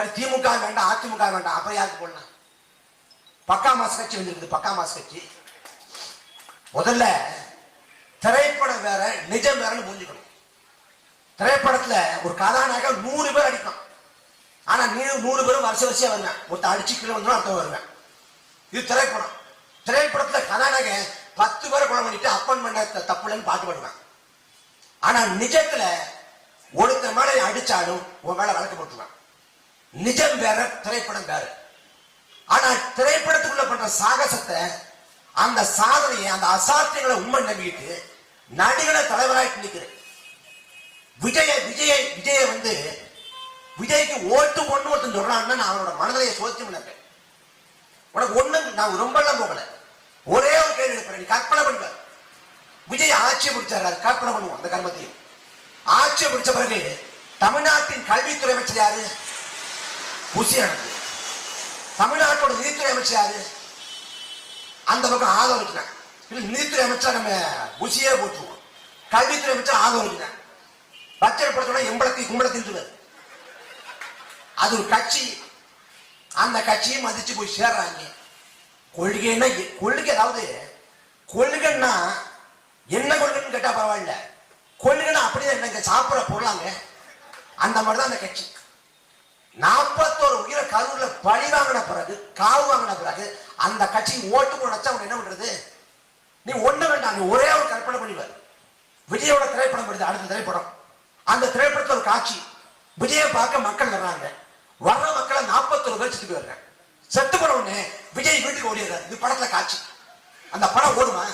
சரி திமுக வேண்டாம் அதிமுக வேண்டாம் அப்புறம் யாருக்கு போடலாம்? பக்கா மாசு கட்சி வந்திருக்குது பக்கா மாசு கட்சி. முதல்ல திரைப்படம் வேற நிஜம் வேறன்னு புரிஞ்சுக்கணும். திரைப்படத்துல ஒரு கதாநாயகன் நூறு பேர் அடிப்பான். ஆனா நீ நூறு பேரும் வருஷ வருஷம் வருவேன். ஒருத்த அடிச்சு கீழே வந்து அடுத்த வருவேன். இது திரைப்படம். திரைப்படத்துல கதாநாயகன் பத்து பேரை கொலை பண்ணிட்டு அப்பன் பண்ண தப்புலன்னு பாட்டு பாடுவேன். ஆனா நிஜத்துல ஒருத்த மேல அடிச்சாலும் உன் மேல வழக்கு போட்டுருவான். நிஜம் வேற திரைப்படம் வேற. ஆனா திரைப்படத்துக்குள்ள பண்ற சாகசத்தை அந்த சாதனையை அந்த அசாத்தியங்களை உண்மை நம்பிக்கிட்டு நடிகளை தலைவராயிட்டு நிற்கிறேன் விஜய விஜய விஜய வந்து விஜய்க்கு ஓட்டு ஒண்ணு ஒருத்தன் சொல்றான்னு நான் அவனோட மனநிலையை சோதிச்சு பண்ணேன் உனக்கு ஒண்ணு நான் ரொம்ப எல்லாம் போகல. ஒரே ஒரு கேள்வி எடுப்பேன் நீ கற்பனை பண்ணுவ விஜய் ஆட்சி பிடிச்சாரு கற்பனை பண்ணுவோம் அந்த கர்மத்தையும். ஆட்சியை பிடிச்ச பிறகு தமிழ்நாட்டின் கல்வித்துறை அமைச்சர் யாரு? புசியானது தமிழ்நாட்டோட நீதித்துறை அமைச்சர் யாரு? அந்த பக்கம் ஆதரவு இல்லை நீதித்துறை அமைச்சா நம்ம புசியே போட்டுருவோம். கல்வித்துறை அமைச்சர் ஆதரவு பட்ஜெட் படத்தோட எம்பளத்தி கும்பளத்தின் அது ஒரு கட்சி. அந்த கட்சியை மதிச்சு போய் சேர்றாங்க. கொள்கைன்னா கொள்கை அதாவது கொள்கைன்னா என்ன கொள்கைன்னு கேட்டா பரவாயில்ல. கொள்கைன்னா அப்படியே என்னங்க சாப்பிட பொருளாங்க. அந்த மாதிரி தான் அந்த கட்சி. நாற்பது கரூர்ல பழி வாங்கின பிறகு காவு வாங்கின பிறகு அந்த கட்சி ஓட்டு போடச்சா அவன் என்ன பண்றது? நீ ஒண்ணு வேண்டாம் நீ ஒரே ஒரு கற்பனை பண்ணிவார் விஜயோட திரைப்படம் வருது அடுத்த திரைப்படம். அந்த திரைப்படத்தில் ஒரு காட்சி. விஜயை பார்க்க மக்கள் வர்றாங்க. வர்ற மக்களை நாற்பத்தொரு பேர் செத்து போயிடுறாங்க செத்து போன உடனே விஜய் வீட்டுக்கு ஓடிடுறாரு. இது படத்துல காட்சி. அந்த படம் ஓடுமா?